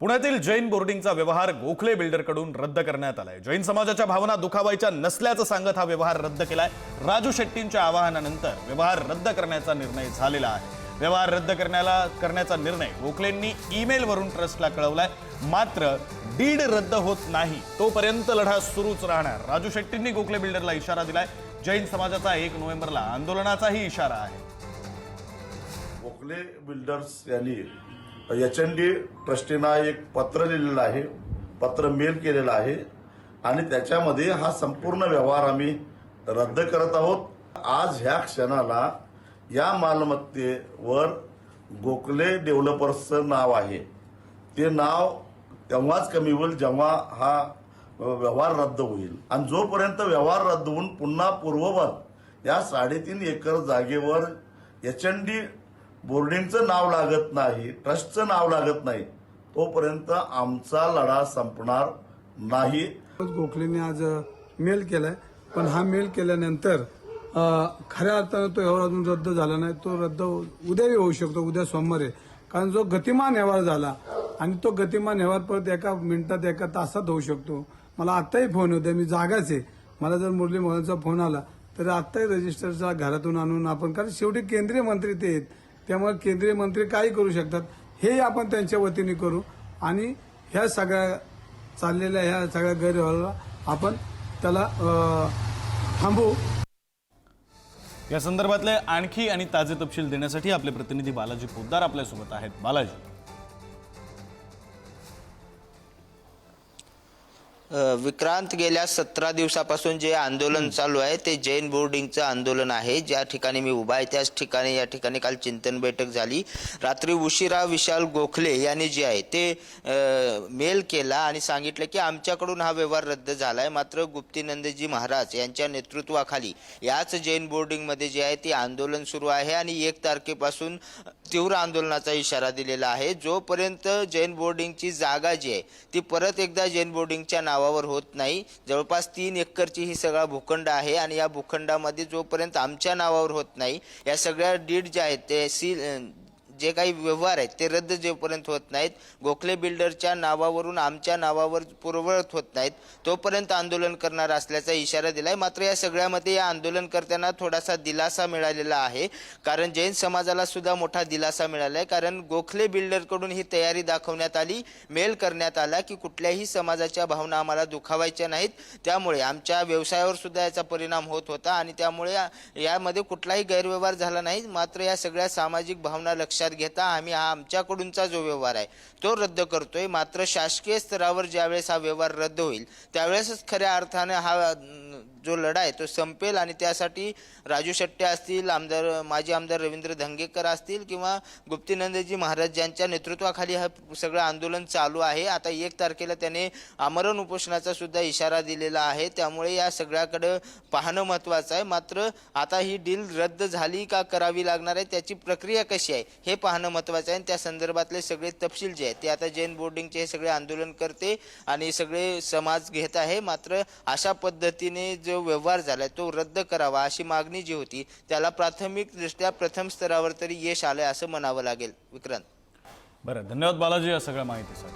पुण्यातील जैन बोर्डिंगचा व्यवहार गोखले बिल्डरकडून रद्द करण्यात आलाय. जैन समाजाच्या भावना दुखावायच्या नसल्याचं सांगत हा व्यवहार रद्द केलाय. राजू शेट्टींच्या आवाहनानंतर व्यवहार रद्द करण्याचा निर्णय झालेला आहे. व्यवहार रद्द करण्याला करण्याचा निर्णय गोखलेंनी ईमेलवरून ट्रस्टला कळवलाय. मात्र डीड रद्द होत नाही तोपर्यंत लढा सुरूच राहणार. राजू शेट्टींनी गोखले बिल्डरला इशारा दिलाय. जैन समाजाचा एक नोव्हेंबरला आंदोलनाचाही इशारा आहे. Gokhale builders H N D D ट्रस्टीना एक पत्र लिहिलेलं आहे. पत्र मेल केलेलं आहे. आणि त्याच्यामध्ये हा संपूर्ण व्यवहार आम्ही रद्द करत आहोत. आज ह्या क्षणाला या मालमत्तेवर गोखले डेव्हलपर्सचं नाव आहे. ते नाव तेव्हाच कमी होईल जेव्हा हा व्यवहार रद्द होईल. आणि जोपर्यंत व्यवहार रद्द होऊन पुन्हा पूर्ववत या साडेतीन एकर जागेवर एच एन डी बोर्डिंगचं नाव लागत नाही ट्रस्टचं नाव लागत नाही तोपर्यंत आमचा लढा संपणार नाही. गोखलेने आज मेल केलाय पण हा मेल केल्यानंतर खऱ्या अर्थानं तो व्यवहार अजून रद्द झाला नाही तो रद्द उद्याही होऊ शकतो उद्या सोमवारी. कारण जो गतिमान व्यवहार झाला आणि तो गतिमान व्यवहार परत एका मिनिटात एका तासात होऊ शकतो. मला आत्ताही फोन होते मी जागाच आहे. मला जर मुरली मोहनचा फोन आला तर आत्ताही रजिस्टरचा घरातून आणून आपण कारण शेवटी केंद्रीय मंत्री ते आहेत. त्यामुळे केंद्रीय मंत्री काय करू शकतात. हे आपण त्यांच्या वतीने करू. आणि ह्या सगळ्या चाललेल्या ह्या सगळ्या गैरव्यवहाराला आपण त्याला थांबू थांबवू. या संदर्भातले आणखी आणि ताजे तपशील देण्यासाठी आपले प्रतिनिधी बालाजी पोद्दार आपल्यासोबत आहेत. बालाजी. विक्रांत गेल्या सतरा दिवसापासून जे आंदोलन चालू आहे ते जैन बोर्डिंगचं आंदोलन आहे. ज्या ठिकाणी मी उभा आहे त्याच ठिकाणी या ठिकाणी काल चिंतन बैठक झाली. रात्री उशिरा विशाल गोखले यांनी जे आहे ते मेल केला आणि सांगितलं की आमच्याकडून हा व्यवहार रद्द झाला आहे मात्र गुप्तीनंदजी महाराज यांच्या नेतृत्वाखाली याच जैन बोर्डिंगमध्ये जे आहे ते आंदोलन सुरू आहे आणि एक तारखेपासून तीव्र आंदोलनाचा इशारा दिलेला आहे. जोपर्यंत जैन बोर्डिंगची जागा जी आहे ती परत एकदा जैन बोर्डिंगच्या नावावर होत नाही. जवळपास तीन एकरची ही सगळा भूखंड आहे आणि या भूखंडामध्ये जोपर्यंत आमच्या नावावर होत नाही या सगळ्या डीड ज्या आहेत ते सी जे काही व्यवहार आहेत ते रद्द जेपर्यंत होत नाहीत गोखले बिल्डरच्या नावावरून आमच्या नावावर पूर्ववत होत नाहीत तोपर्यंत आंदोलन करणार असल्याचा इशारा दिलाय. मात्र या सगळ्यामध्ये या आंदोलनकर्त्यांना थोडासा दिलासा मिळालेला आहे. कारण जैन समाजाला सुद्धा मोठा दिलासा मिळाला आहे कारण गोखले बिल्डरकडून ही तयारी दाखवण्यात आली मेल करण्यात आला की कुठल्याही समाजाच्या भावना आम्हाला दुखावायच्या नाहीत. त्यामुळे आमच्या व्यवसायावर सुद्धा याचा परिणाम होत होता आणि त्यामुळे यामध्ये कुठलाही गैरव्यवहार झाला नाही. मात्र या सगळ्या सामाजिक भावना लक्षात घेता आम्ही हा आमच्याकडूनचा जो व्यवहार आहे तो रद्द करतोय. मात्र शासकीय स्तरावर ज्यावेळेस हा व्यवहार रद्द होईल त्यावेळेसच खऱ्या अर्थाने हा जो लढा आहे तो संपेल आणि त्यासाठी राजू शेट्टे असतील आमदार माजी आमदार रवींद्र धंगेकर असतील किंवा गुप्तीनंदजी महाराज यांच्या नेतृत्वाखाली हा सगळं आंदोलन चालू आहे. आता एक तारखेला त्याने आमरण उपोषणाचा सुद्धा इशारा दिलेला आहे. त्यामुळे या सगळ्याकडं पाहणं महत्त्वाचं आहे. मात्र आता ही डील रद्द झाली का करावी लागणार आहे त्याची प्रक्रिया कशी आहे हे पाहणं महत्त्वाचं आहे. आणि त्या संदर्भातले सगळे तपशील जे आहेत ते आता जैन बोर्डिंगचे हे सगळे आंदोलन करते आणि सगळे समाज घेत आहे. मात्र अशा पद्धतीने जो व्यवहार झालाय तो रद्द करावा अशी मागणी जी होती त्याला प्राथमिक दृष्ट्या प्रथम स्तरावर तरी यश आलंय असं म्हणावं लागेल. विक्रांत. बरं धन्यवाद बालाजी या सगळ्या माहितीसाठी.